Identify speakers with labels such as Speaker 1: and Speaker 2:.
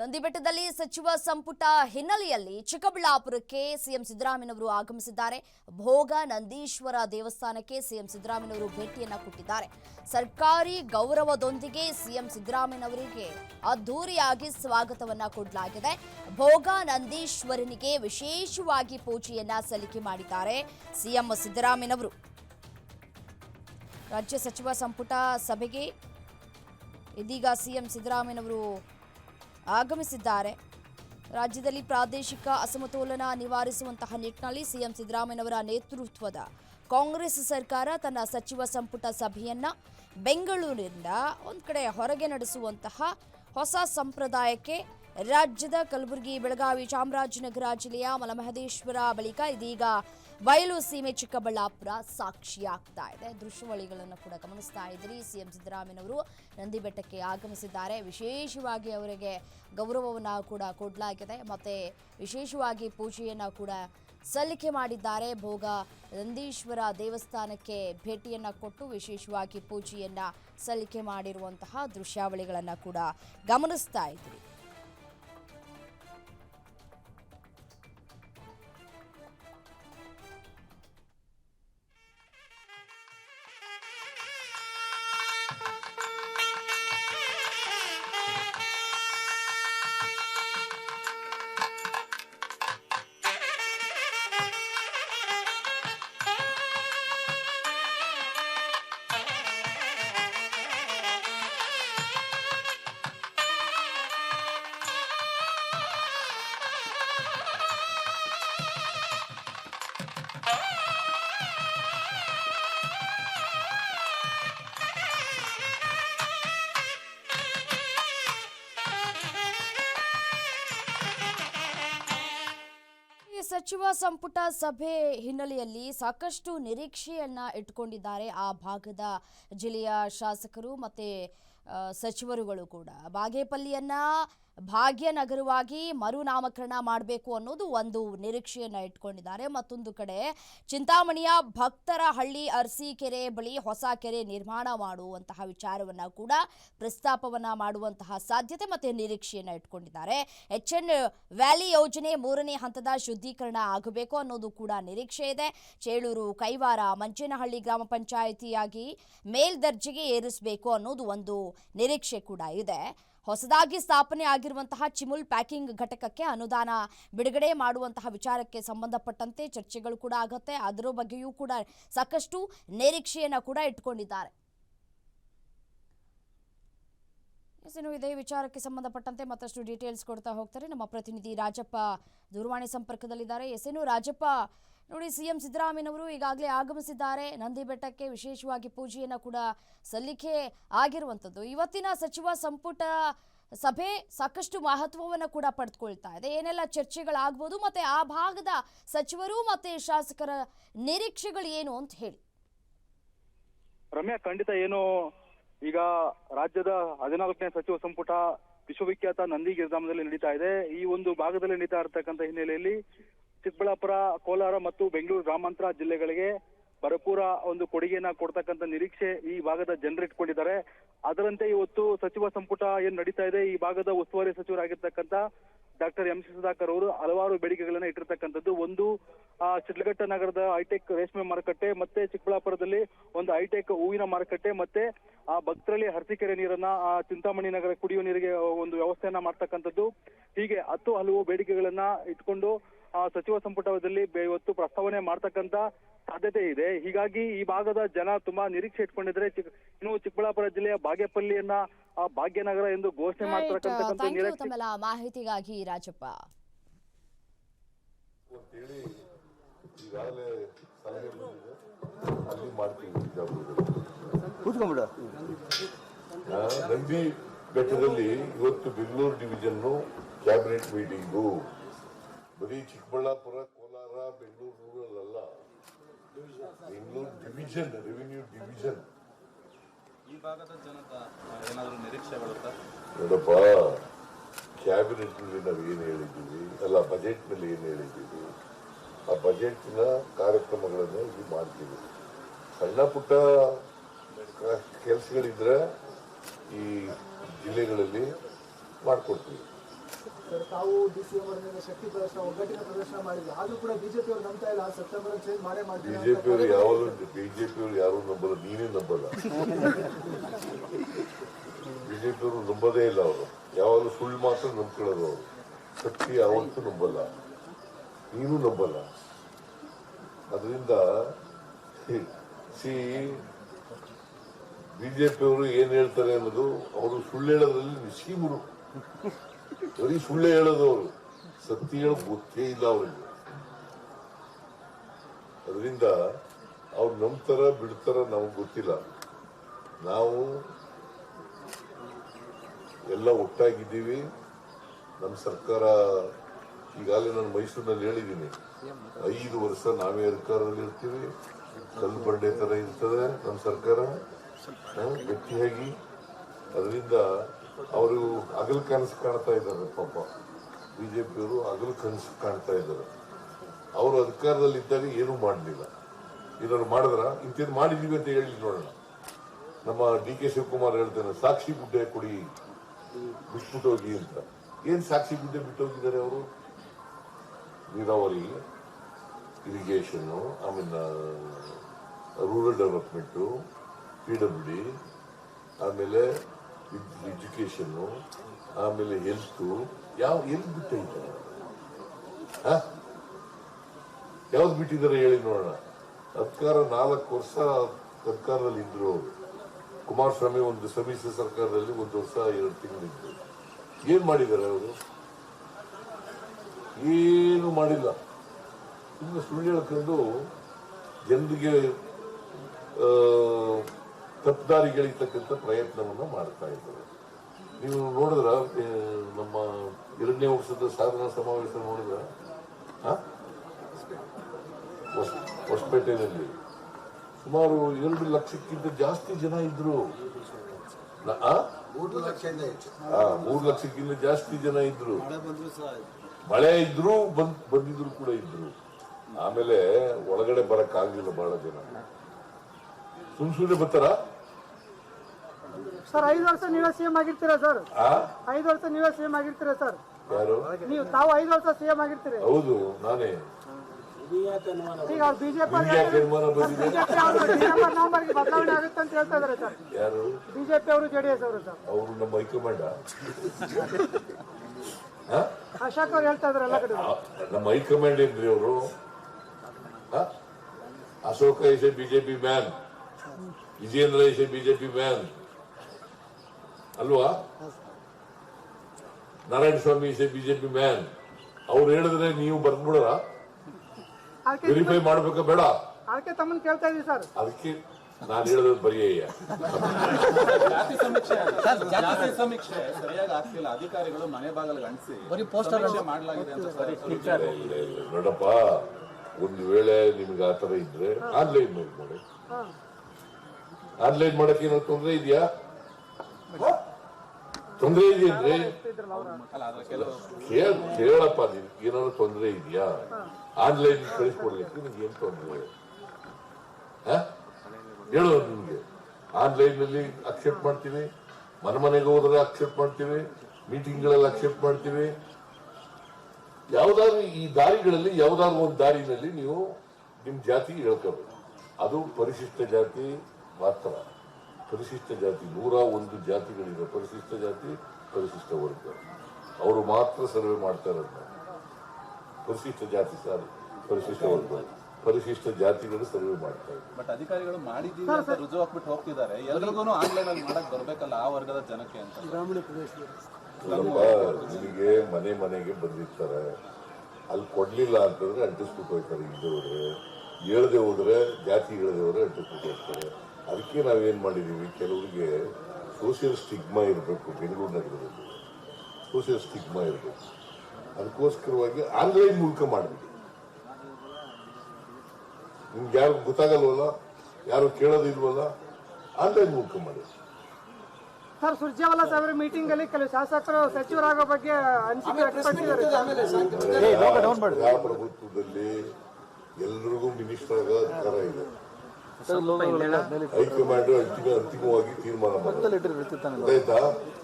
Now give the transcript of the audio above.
Speaker 1: ನಂದಿಬೆಟ್ಟದಲ್ಲಿ ಸಚಿವ ಸಂಪುಟ ಹಿನ್ನೆಲೆಯಲ್ಲಿ ಚಿಕ್ಕಬಳ್ಳಾಪುರಕ್ಕೆ ಸಿಎಂ ಸಿದ್ದರಾಮಯ್ಯನವರು ಆಗಮಿಸಿದ್ದಾರೆ. ಭೋಗ ನಂದೀಶ್ವರ ದೇವಸ್ಥಾನಕ್ಕೆ ಸಿಎಂ ಸಿದ್ದರಾಮಯ್ಯನವರು ಭೇಟಿಯನ್ನ ಕೊಟ್ಟಿದ್ದಾರೆ. ಸರ್ಕಾರಿ ಗೌರವದೊಂದಿಗೆ ಸಿಎಂ ಸಿದ್ದರಾಮಯ್ಯನವರಿಗೆ ಅದ್ಧೂರಿಯಾಗಿ ಸ್ವಾಗತವನ್ನ ಕೊಡಲಾಗಿದೆ. ಭೋಗ ನಂದೀಶ್ವರನಿಗೆ ವಿಶೇಷವಾಗಿ ಪೂಜೆಯನ್ನ ಸಲ್ಲಿಕೆ ಮಾಡಿದ್ದಾರೆ ಸಿಎಂ ಸಿದ್ದರಾಮಯ್ಯನವರು. ರಾಜ್ಯ ಸಚಿವ ಸಂಪುಟ ಸಭೆಗೆ ಇದೀಗ ಸಿಎಂ ಸಿದ್ದರಾಮಯ್ಯನವರು ಆಗಮಿಸಿದ್ದಾರೆ. ರಾಜ್ಯದಲ್ಲಿ ಪ್ರಾದೇಶಿಕ ಅಸಮತೋಲನ ನಿವಾರಿಸುವಂತಹ ನಿಟ್ಟಿನಲ್ಲಿ ಸಿಎಂ ಸಿದ್ದರಾಮಯ್ಯನವರ ನೇತೃತ್ವದ ಕಾಂಗ್ರೆಸ್ ಸರ್ಕಾರ ತನ್ನ ಸಚಿವ ಸಂಪುಟ ಸಭೆಯನ್ನ ಬೆಂಗಳೂರಿನಿಂದ ಒಂದು ಕಡೆ ಹೊರಗೆ ನಡೆಸುವಂತಹ ಹೊಸ ಸಂಪ್ರದಾಯಕ್ಕೆ ರಾಜ್ಯದ ಕಲಬುರಗಿ, ಬೆಳಗಾವಿ, ಚಾಮರಾಜನಗರ ಜಿಲ್ಲೆಯ ಮಲಮಹದೇಶ್ವರ ಬಳಿಕ ಇದೀಗ ಬಯಲು ಸೀಮೆ ಚಿಕ್ಕಬಳ್ಳಾಪುರ ಸಾಕ್ಷಿಯಾಗ್ತಾ ಇದೆ. ದೃಶ್ಯವಳಿಗಳನ್ನು ಕೂಡ ಗಮನಿಸ್ತಾ ಇದ್ರಿ. ಸಿಎಂ ಸಿದ್ದರಾಮಯ್ಯನವರು ನಂದಿ ಬೆಟ್ಟಕ್ಕೆ ಆಗಮಿಸಿದ್ದಾರೆ. ವಿಶೇಷವಾಗಿ ಅವರಿಗೆ ಗೌರವವನ್ನು ಕೂಡ ಕೊಡಲಾಗಿದೆ. ಮತ್ತೆ ವಿಶೇಷವಾಗಿ ಪೂಜೆಯನ್ನು ಕೂಡ ಸಲ್ಲಿಕೆ ಮಾಡಿದ್ದಾರೆ. ಭೋಗ ನಂದೀಶ್ವರ ದೇವಸ್ಥಾನಕ್ಕೆ ಭೇಟಿಯನ್ನು ಕೊಟ್ಟು ವಿಶೇಷವಾಗಿ ಪೂಜೆಯನ್ನು ಸಲ್ಲಿಕೆ ಮಾಡಿರುವಂತಹ ದೃಶ್ಯಾವಳಿಗಳನ್ನು ಕೂಡ ಗಮನಿಸ್ತಾ ಇದ್ದೀರಿ ಸಚಿವ ಸಂಪುಟ ಸಭೆ ಹಿನ್ನೆಲೆಯಲ್ಲಿ ಸಾಕಷ್ಟು ನಿರೀಕ್ಷೆಯನ್ನ ಇಟ್ಕೊಂಡಿದ್ದಾರೆ ಆ ಭಾಗದ ಜಿಲ್ಲೆಯ ಶಾಸಕರು ಮತ್ತೆ ಸಚಿವರುಗಳು ಕೂಡ. ಬಾಗೇಪಲ್ಲಿಯನ್ನ ಭಾಗ್ಯನಗರವಾಗಿ ಮರುನಾಮಕರಣ ಮಾಡಬೇಕು ಅನ್ನೋದು ಒಂದು ನಿರೀಕ್ಷೆಯನ್ನು ಇಟ್ಕೊಂಡಿದ್ದಾರೆ. ಮತ್ತೊಂದು ಕಡೆ ಚಿಂತಾಮಣಿಯ ಭಕ್ತರ ಹಳ್ಳಿ ಅರಸೀಕೆರೆ ಬಳಿ ಹೊಸ ಕೆರೆ ನಿರ್ಮಾಣ ಮಾಡುವಂತಹ ವಿಚಾರವನ್ನ ಕೂಡ ಪ್ರಸ್ತಾಪವನ್ನು ಮಾಡುವಂತಹ ಸಾಧ್ಯತೆ ಮತ್ತೆ ನಿರೀಕ್ಷೆಯನ್ನು ಇಟ್ಕೊಂಡಿದ್ದಾರೆ. ಎಚ್ ಎನ್ ವ್ಯಾಲಿ ಯೋಜನೆ ಮೂರನೇ ಹಂತದ ಶುದ್ಧೀಕರಣ ಆಗಬೇಕು ಅನ್ನೋದು ಕೂಡ ನಿರೀಕ್ಷೆ ಇದೆ. ಚೇಳೂರು ಕೈವಾರ ಮಂಚೇನಹಳ್ಳಿ ಗ್ರಾಮ ಪಂಚಾಯಿತಿಯಾಗಿ ಮೇಲ್ದರ್ಜೆಗೆ ಏರಿಸಬೇಕು ಅನ್ನೋದು ಒಂದು ನಿರೀಕ್ಷೆ ಕೂಡ ಇದೆ. ಹೊಸದಾಗಿ ಸ್ಥಾಪನೆ ಆಗಿರುವಂತಹ ಚಿಮುಲ್ ಪ್ಯಾಕಿಂಗ್ ಘಟಕಕ್ಕೆ ಅನುದಾನ ಬಿಡುಗಡೆ ಮಾಡುವಂತಹ ವಿಚಾರಕ್ಕೆ ಸಂಬಂಧಪಟ್ಟಂತೆ ಚರ್ಚೆಗಳು ಕೂಡ ಆಗುತ್ತೆ. ಅದರ ಬಗ್ಗೆಯೂ ಕೂಡ ಸಾಕಷ್ಟು ನಿರೀಕ್ಷೆಯನ್ನು ಕೂಡ ಇಟ್ಕೊಂಡಿದ್ದಾರೆ. ಎಸ್, ಇನ್ನು ಇದೇ ವಿಚಾರಕ್ಕೆ ಸಂಬಂಧಪಟ್ಟಂತೆ ಮತ್ತಷ್ಟು ಡೀಟೇಲ್ಸ್ ಕೊಡ್ತಾ ಹೋಗ್ತಾರೆ. ನಮ್ಮ ಪ್ರತಿನಿಧಿ ರಾಜಪ್ಪ ದೂರವಾಣಿ ಸಂಪರ್ಕದಲ್ಲಿದ್ದಾರೆ. ಎಸ್ ರಾಜಪ್ಪ ನೋಡಿ, ಸಿಎಂ ಸಿದ್ದರಾಮಯ್ಯನವರು ಈಗಾಗಲೇ ಆಗಮಿಸಿದ್ದಾರೆ. ನಂದಿ ಬೆಟ್ಟಕ್ಕೆ ವಿಶೇಷವಾಗಿ ಪೂಜೆಯನ್ನು ಕೂಡ ಸಲ್ಲಿಕೆ ಆಗಿರುವಂಥದ್ದು. ಇವತ್ತಿನ ಸಚಿವ ಸಂಪುಟ ಸಭೆ ಸಾಕಷ್ಟು ಮಹತ್ವವನ್ನು ಕೂಡ ಪಡೆದುಕೊಳ್ತಾ ಇದೆ. ಏನೆಲ್ಲ ಚರ್ಚೆಗಳಾಗ್ಬೋದು ಮತ್ತೆ ಆ ಭಾಗದ ಸಚಿವರು ಮತ್ತೆ ಶಾಸಕರ ನಿರೀಕ್ಷೆಗಳು ಏನು ಅಂತ ಹೇಳಿ.
Speaker 2: ರಮ್ಯಾ, ಖಂಡಿತ ಏನು ಈಗ ರಾಜ್ಯದ ಹದಿನಾಲ್ಕನೇ ಸಚಿವ ಸಂಪುಟ ವಿಶ್ವವಿಖ್ಯಾತ ನಂದಿ ಗಿರಿಧಾಮದಲ್ಲಿ ನಡೀತಾ ಇದೆ. ಈ ಒಂದು ಭಾಗದಲ್ಲಿ ನಡೀತಾ ಇರತಕ್ಕಂಥ ಹಿನ್ನೆಲೆಯಲ್ಲಿ ಚಿಕ್ಕಬಳ್ಳಾಪುರ, ಕೋಲಾರ ಮತ್ತು ಬೆಂಗಳೂರು ಗ್ರಾಮಾಂತರ ಜಿಲ್ಲೆಗಳಿಗೆ ಭರಪೂರ ಒಂದು ಕೊಡುಗೆಯನ್ನ ಕೊಡ್ತಕ್ಕಂಥ ನಿರೀಕ್ಷೆ ಈ ಭಾಗದ ಜನರು ಇಟ್ಕೊಂಡಿದ್ದಾರೆ. ಅದರಂತೆ ಇವತ್ತು ಸಚಿವ ಸಂಪುಟ ಏನ್ ನಡೀತಾ ಇದೆ, ಈ ಭಾಗದ ಉಸ್ತುವಾರಿ ಸಚಿವರಾಗಿರ್ತಕ್ಕಂಥ ಡಾಕ್ಟರ್ ಎಂ ಸಿ ಸುಧಾಕರ್ ಅವರು ಹಲವಾರು ಬೇಡಿಕೆಗಳನ್ನ ಇಟ್ಟಿರ್ತಕ್ಕಂಥದ್ದು. ಒಂದು ಶಿಡ್ಲಘಟ್ಟ ನಗರದ ಹೈಟೆಕ್ ರೇಷ್ಮೆ ಮಾರುಕಟ್ಟೆ ಮತ್ತೆ ಚಿಕ್ಕಬಳ್ಳಾಪುರದಲ್ಲಿ ಒಂದು ಹೈಟೆಕ್ ಹೂವಿನ ಮಾರುಕಟ್ಟೆ ಮತ್ತೆ, ಆ, ಭಕ್ತರಲ್ಲಿ ಹರಸಿಕೆರೆ ನೀರನ್ನ, ಆ, ಚಿಂತಾಮಣಿ ನಗರ ಕುಡಿಯುವ ನೀರಿಗೆ ಒಂದು ವ್ಯವಸ್ಥೆಯನ್ನ ಮಾಡ್ತಕ್ಕಂಥದ್ದು. ಹೀಗೆ ಹತ್ತು ಹಲವು ಬೇಡಿಕೆಗಳನ್ನ ಇಟ್ಕೊಂಡು ಸಚಿವ ಸಂಪುಟದಲ್ಲಿ ಬೆ- ಇವತ್ತು ಪ್ರಸ್ತಾವನೆ ಮಾಡ್ತಕ್ಕಂತ ಸಾಧ್ಯತೆ ಇದೆ. ಹೀಗಾಗಿ ಈ ಭಾಗದ ಜನ ತುಂಬಾ ನಿರೀಕ್ಷೆ ಇಟ್ಕೊಂಡಿದ್ರೆ ಚಿಕ್- ಇನ್ನು ಚಿಕ್ಕಬಳ್ಳಾಪುರ ಜಿಲ್ಲೆಯ ಬಾಗೇಪಲ್ಲಿಯನ್ನ ಆ ಭಾಗ್ಯನಗರ ಎಂದು ಘೋಷಣೆ ಮಾಡ್ತಕ್ಕಂಥ
Speaker 1: ಮಾಹಿತಿಗಾಗಿ ರಾಜಪ್ಪ.
Speaker 3: ಅಂತೇಳಿ ಈಗಾಗಲೇ ಸಲಹೆ ಬಂದಿದೆ ಅಲ್ಲಿ ಮಾಡ್ತೀವಿ ನಂದಿ ಬೆಟ್ಟದಲ್ಲಿ ಇವತ್ತು ಬೆಂಗಳೂರು ಡಿವಿಷನ್ನು ಕ್ಯಾಬಿನೆಟ್ ಮೀಟಿಂಗು. ಬರೀ ಚಿಕ್ಕಬಳ್ಳಾಪುರ ಕೋಲಾರ ಬೆಂಗಳೂರು ರೂರಲ್ ಅಲ್ಲ ಬೆಂಗಳೂರು ಡಿವಿಷನ್ ರೆವಿನ್ಯೂ ಡಿವಿಷನ್
Speaker 4: ಈ ಭಾಗದ ಜನತ ಏನಾದರೂ ನಿರೀಕ್ಷೆ ಬರುತ್ತಾ?
Speaker 3: ನೋಡಪ್ಪ ಕ್ಯಾಬಿನೆಟ್ನಲ್ಲಿ ನಾವು ಏನು ಹೇಳಿದ್ದೀವಿ ಅಲ್ಲ ಬಜೆಟ್ನಲ್ಲಿ ಏನು ಹೇಳಿದ್ದೀವಿ ಆ ಬಜೆಟ್ನ ಕಾರ್ಯಕ್ರಮಗಳನ್ನು ಇಲ್ಲಿ ಮಾಡ್ತೀವಿ. ಸಣ್ಣ ಪುಟ್ಟ ಕೆಲಸಗಳಿದ್ರೆ ಈ ಜಿಲ್ಲೆಗಳಲ್ಲಿ ಮಾಡಿಕೊಡ್ತೀವಿ.
Speaker 5: ಸರ್ ತಾವು ಡಿ ಸಿ ಎಂ ಅವರ ಮೇಲೆ ಶಕ್ತಿ ಪ್ರದರ್ಶನ ಒಗ್ಗಟ್ಟಿನ ಪ್ರದರ್ಶನ ಮಾಡಿದ್ರು. ಆದ್ರೂ ಕೂಡ ಬಿಜೆಪಿ ಅವರು ನಂಬ್ತಾ ಇಲ್ಲ. ಸೆಪ್ಟೆಂಬರ್ ಚೇಂಜ್ ಮಾಡೇ ಮಾಡ್ತಾರೆ ಬಿಜೆಪಿ
Speaker 3: ಅವರು ಯಾವಾಗಲೂ ಬಿಜೆಪಿಯವರು ಯಾರು ನಂಬಲ್ಲ. ನೀನೇ ನಂಬಲ್ಲ. ಬಿಜೆಪಿಯವರು ನಂಬೋದೇ ಇಲ್ಲ ಅವರು. ಯಾವಾಗಲೂ ಸುಳ್ಳು ಮಾತ್ರ ನಂಬ್ಕೊಳ್ಳೋದು ಅವರು. ಶಕ್ತಿ ಯಾವತ್ತೂ ನಂಬಲ್ಲ. ನೀನು ನಂಬಲ್ಲ. ಅದರಿಂದ ಸಿ ಬಿಜೆಪಿಯವರು ಏನ್ ಹೇಳ್ತಾರೆ ಅನ್ನೋದು ಅವರು ಸುಳ್ಳು ಹೇಳೋದ್ರಲ್ಲಿ ನಿಶ್ಚೀಮರು ಬರೀ ಸುಳ್ಳು ಹೇಳೋದು ಅವರು ಸತ್ಯ ಹೇಳೋದು ಗೊತ್ತೇ ಇಲ್ಲ ಅವರಿಗೆ. ಅದರಿಂದ ಅವ್ರು ನಂಬ್ತಾರ, ಬಿಡ್ತಾರ ನಮಗೆ ಗೊತ್ತಿಲ್ಲ. ನಾವು ಎಲ್ಲ ಒಟ್ಟಾಗಿದ್ದೀವಿ. ನಮ್ಮ ಸರ್ಕಾರ ಈಗಾಗಲೇ ನಾನು ಮೈಸೂರಿನಲ್ಲಿ ಹೇಳಿದ್ದೀನಿ. ಐದು ವರ್ಷ ನಾವೇ ಅಧಿಕಾರದಲ್ಲಿ ಇರ್ತೀವಿ. ಕಲ್ಲು ಬಂಡೆ ತರ ಇರ್ತದೆ ನಮ್ಮ ಸರ್ಕಾರ. ಗಟ್ಟಿಯಾಗಿ. ಅದರಿಂದ ಅವರು ಹಗಲು ಕನಸು ಕಾಣ್ತಾ ಇದ್ದಾರೆ, ಪಾಪ. ಬಿ ಜೆ ಪಿಯವರು ಹಗಲು ಕನಸು ಕಾಣ್ತಾ ಇದ್ದಾರೆ. ಅವರು ಅಧಿಕಾರದಲ್ಲಿ ಇದ್ದಾಗ ಏನೂ ಮಾಡಲಿಲ್ಲ. ಏನಾದ್ರು ಮಾಡಿದ್ರ ಇಂಥದ್ದು ಮಾಡಿದೀವಿ ಅಂತ ಹೇಳಿ ನೋಡೋಣ. ನಮ್ಮ ಡಿ ಕೆ ಶಿವಕುಮಾರ್ ಹೇಳ್ತಾನೆ, ಸಾಕ್ಷಿ ಗುಡ್ಡೆ ಕೊಡಿ, ಬಿಟ್ಬಿಟ್ಟು ಹೋಗಿ ಅಂತ. ಏನು ಸಾಕ್ಷಿ ಗುಡ್ಡೆ ಬಿಟ್ಟೋಗಿದ್ದಾರೆ ಅವರು? ನೀರಾವರಿ ಇರಿಗೇಷನ್ ಆಮೇಲೆ rural development P W D ಆಮೇಲೆ ಎಜುಕೇಶನ್ ಆಮೇಲೆ ಹೆಲ್ತ್ ಯಾವ ಎಲ್ಲಿ ಹಾ? ಯಾವ್ದು ಬಿಟ್ಟಿದ್ದಾರೆ ಹೇಳಿ ನೋಡೋಣ. ಸರ್ಕಾರ ನಾಲ್ಕು ವರ್ಷ ಸರ್ಕಾರದಲ್ಲಿ ಇದ್ರು ಅವರು. ಕುಮಾರಸ್ವಾಮಿ ಒಂದು ಸಮಿಶ್ರ ಸರ್ಕಾರದಲ್ಲಿ ಒಂದು ವರ್ಷ ಎರಡು ತಿಂಗಳಿದ್ರು ಏನ್ ಮಾಡಿದ್ದಾರೆ ಅವರು? ಏನು ಮಾಡಿಲ್ಲ. ಸುಳ್ಳು ಹೇಳ್ಕೊಂಡು ಜನರಿಗೆ ತಪ್ಪುದಾರಿಗಳಿರ್ತಕ್ಕಂಥ ಪ್ರಯತ್ನವನ್ನು ಮಾಡ್ತಾ ಇದ್ದಾರೆ. ನೀವು ನೋಡಿದ್ರ ನಮ್ಮ ಎರಡನೇ ವರ್ಷದ ಸಾಧನಾ ಸಮಾವೇಶ ನೋಡಿದ್ರ? ಹೊಸಪೇಟೆಯಲ್ಲಿ. ಸುಮಾರು ಎರಡು ಲಕ್ಷಕ್ಕಿಂತ ಜಾಸ್ತಿ ಜನ ಇದ್ರು. ಮೂರು ಲಕ್ಷಕ್ಕಿಂತ ಜಾಸ್ತಿ ಜನ ಇದ್ರು. ಮಳೆ ಇದ್ರು ಬಂದ್ ಬಂದಿದ್ರು ಕೂಡ ಇದ್ರು. ಆಮೇಲೆ ಒಳಗಡೆ ಬರಕ್ ಆಗ್ಲಿಲ್ಲ ಬಹಳ ಜನ. ಸುಮ್ ಸುಮ್ನೆ ಬರ್ತಾರ?
Speaker 5: ಸರ್ ಐದು ವರ್ಷ ನೀವೇ ಸಿಎಂ ಆಗಿರ್ತೀರಾ ಸರ್? ಐದು ವರ್ಷ ನೀವೇ ಸಿಎಂ ಆಗಿರ್ತೀರಾ ಸರ್?
Speaker 3: ಯಾರು?
Speaker 5: ನೀವು ತಾವು ಐದು ವರ್ಷ ಸಿಎಂ ಆಗಿರ್ತೀರಿ.
Speaker 3: ಹೌದು ನಾನೇ.
Speaker 5: ಈಗ ಬಿಜೆಪಿ ನವೆಂಬರ್ಗೆ ಬದಲಾವಣೆ ಆಗುತ್ತೆ ಅಂತ ಹೇಳ್ತಾ ಇದಾರೆ ಸರ್.
Speaker 3: ಯಾರು?
Speaker 5: ಬಿಜೆಪಿ ಅವರು ಜೆಡಿಎಸ್ ಅವರು ಸರ್.
Speaker 3: ಅವರು ನಮ್ಮ ಹೈಕಮಾಂಡ್.
Speaker 5: ಅಶೋಕ್ ಅವ್ರು ಹೇಳ್ತಾ ಇದಾರೆ ಎಲ್ಲ ಕಡೆ.
Speaker 3: ನಮ್ಮ ಹೈಕಮಾಂಡ್ ಏನ್ರಿ ಅವರು? Ashoka is a BJP man. Vijayendra is a BJP man. ಅಲ್ವಾ? Narayana Swamy is a BJP man. ಅವ್ರು ಹೇಳಿದ್ರೆ ನೀವು ಬರ್ದ್ಬಿಡೋರ? ವೆರಿಫೈ ಮಾಡ್ಬೇಕಾ? ಬೇಡ.
Speaker 5: ಅದಕ್ಕೆ ತಮ್ಮನ್ನ ಕೇಳ್ತಾ ಇದೀವಿ ಸರ್.
Speaker 3: ಅದಕ್ಕೆ ನಾನು ಹೇಳಿದ್ರೆ ಬರೆಯ
Speaker 4: ಜಾತಿ ಸಮೀಕ್ಷೆ ಜಾತಿ ಸಮೀಕ್ಷೆ ಸರಿಯಾಗಿ ಆಗ್ತಿಲ್ಲ. ಅಧಿಕಾರಿಗಳು ಮನೆ ಬಾಗಲಿಗೆ ಅಂಟಿಸಿ ಪೋಸ್ಟರ್ ಮಾಡಲಾಗಿದೆ ಅಂತ ಸರಿ
Speaker 3: ಇಲ್ಲ ಇಲ್ಲ ನೋಡಪ್ಪ ಒಂದು ವೇಳೆ ನಿಮ್ಗೆ ಆ ತರ ಇದ್ರೆ ಆನ್ಲೈನ್ ಮಾಡಿ ಆನ್ಲೈನ್ ಮಾಡಕ್ಕೆ ಏನೋ ತೊಂದರೆ ಇದೆಯಾ? ತೊಂದ್ರೆ ಇದೆಯೇನ್ರಿ
Speaker 4: ಕೆಲವು
Speaker 3: ಕೇಳ ಕೇಳಪ್ಪ ನೀನು ಏನಾದ್ರು ತೊಂದರೆ ಇದೆಯಾ? ಆನ್ಲೈನ್ ಕಳಿಸ್ಕೊಡ್ಲಿಕ್ಕೆ ನಿಮ್ಗೆ ಏನ್ ತೊಂದರೆ? ಹೇಳೋದು ನಿಮ್ಗೆ. ಆನ್ಲೈನ್ನಲ್ಲಿ ಅಕ್ಸೆಪ್ಟ್ ಮಾಡ್ತೀವಿ. ಮನೆ ಮನೆಗೆ ಹೋದ್ರೆ ಅಕ್ಸೆಪ್ಟ್ ಮಾಡ್ತೀವಿ. ಮೀಟಿಂಗ್ಗಳಲ್ಲಿ ಅಕ್ಸೆಪ್ಟ್ ಮಾಡ್ತೀವಿ. ಯಾವ್ದಾದ್ರು ಈ ದಾರಿಗಳಲ್ಲಿ ಯಾವ್ದಾದ್ರು ಒಂದು ದಾರಿನಲ್ಲಿ ನೀವು ನಿಮ್ ಜಾತಿ ಹೇಳ್ಕೋಬೇಕು. ಅದು ಪರಿಶಿಷ್ಟ ಜಾತಿ ಮಾತ್ರ. ಪರಿಶಿಷ್ಟ ಜಾತಿ ನೂರ ಒಂದು ಜಾತಿಗಳಿವೆ ಪರಿಶಿಷ್ಟ ಜಾತಿ ಪರಿಶಿಷ್ಟ ವರ್ಗ. ಅವರು ಮಾತ್ರ ಸರ್ವೆ ಮಾಡ್ತಾ ಇರೋದು ಪರಿಶಿಷ್ಟ ಜಾತಿ ಸಾರಿ ಪರಿಶಿಷ್ಟ ವರ್ಗ. ಪರಿಶಿಷ್ಟ ಜಾತಿಗಳು ಸರ್ವೆ ಮಾಡ್ತಾ ಇದ್ದಾರೆ
Speaker 4: ಬಟ್ ಅಧಿಕಾರಿಗಳು ಮಾಡಿದೀವಿ ಅಂತ ರುಜು ಹಾಕ್ಬಿಟ್ಟು ಹೋಗ್ತಿದ್ದಾರೆ. ಎಲ್ರಿಗೂ ಆನ್ಲೈನ್ ಅಲ್ಲಿ ಮಾಡಕ್ ಬರಬೇಕಲ್ಲ ಆ ವರ್ಗದ ಜನಕ್ಕೆ ಅಂತ.
Speaker 3: ಗ್ರಾಮೀಣ ನಿಮಗೆ ಮನೆ ಮನೆಗೆ ಬಂದಿರ್ತಾರೆ. ಅಲ್ಲಿ ಕೊಡ್ಲಿಲ್ಲ ಅಂತಂದ್ರೆ ಅಂಟಿಸ್ಬಿಟ್ಟು ಹೋಗ್ತಾರೆ. ಇದ್ದವ್ರೆ ಹೇಳದೆ ಹೋದ್ರೆ ಜಾತಿ ಹೇಳದೆ ಹೋದ್ರೆ ಅಂಟಿಸ್ಬಿಟ್ಟು ಹೋಗ್ತಾರೆ. ಅದಕ್ಕೆ ನಾವೇನು ಮಾಡಿದ್ದೀವಿ ಕೆಲವರಿಗೆ ಸೋಷಿಯಲ್ ಸ್ಟಿಗ್ಮಾ ಇರಬೇಕು ಬೆಂಗಳೂರು ನಗರದಲ್ಲಿ. ಸೋಷಿಯಲ್ ಸ್ಟಿಗ್ಮಾ ಇರಬೇಕು. ಅದಕ್ಕೋಸ್ಕರವಾಗಿ ಆನ್ಲೈನ್ ಮೂಲಕ ಮಾಡಬೇಕು ನಿಮ್ಗೆ ಯಾರು ಗೊತ್ತಾಗಲ್ವಲ್ಲ? ಯಾರು ಕೇಳೋದಿಲ್ವಲ್ಲ? ಆನ್ಲೈನ್ ಮೂಲಕ ಮಾಡಿ
Speaker 5: ಸರ್ ಸುರ್ಜೇವಾಲಾ ಸಾಹೇಬ್ರ ಮೀಟಿಂಗ್ ಅಲ್ಲಿ ಕೆಲವು ಶಾಸಕರು ಸಚಿವರಾಗೋ ಬಗ್ಗೆ ಅನಿಸಿಕೆ
Speaker 3: ಪ್ರಭುತ್ವದಲ್ಲಿ ಎಲ್ರಿಗೂ ಮಿನಿಸ್ಟರ್ ಆಗೋ ಅಧಿಕಾರ ಇದೆ. ಹೈಕಮಾಂಡ್ ಅಂತಿಮ ಅಂತಿಮವಾಗಿ ತೀರ್ಮಾನ ಮಾಡ್ತಾರೆ ಆಯ್ತಾ?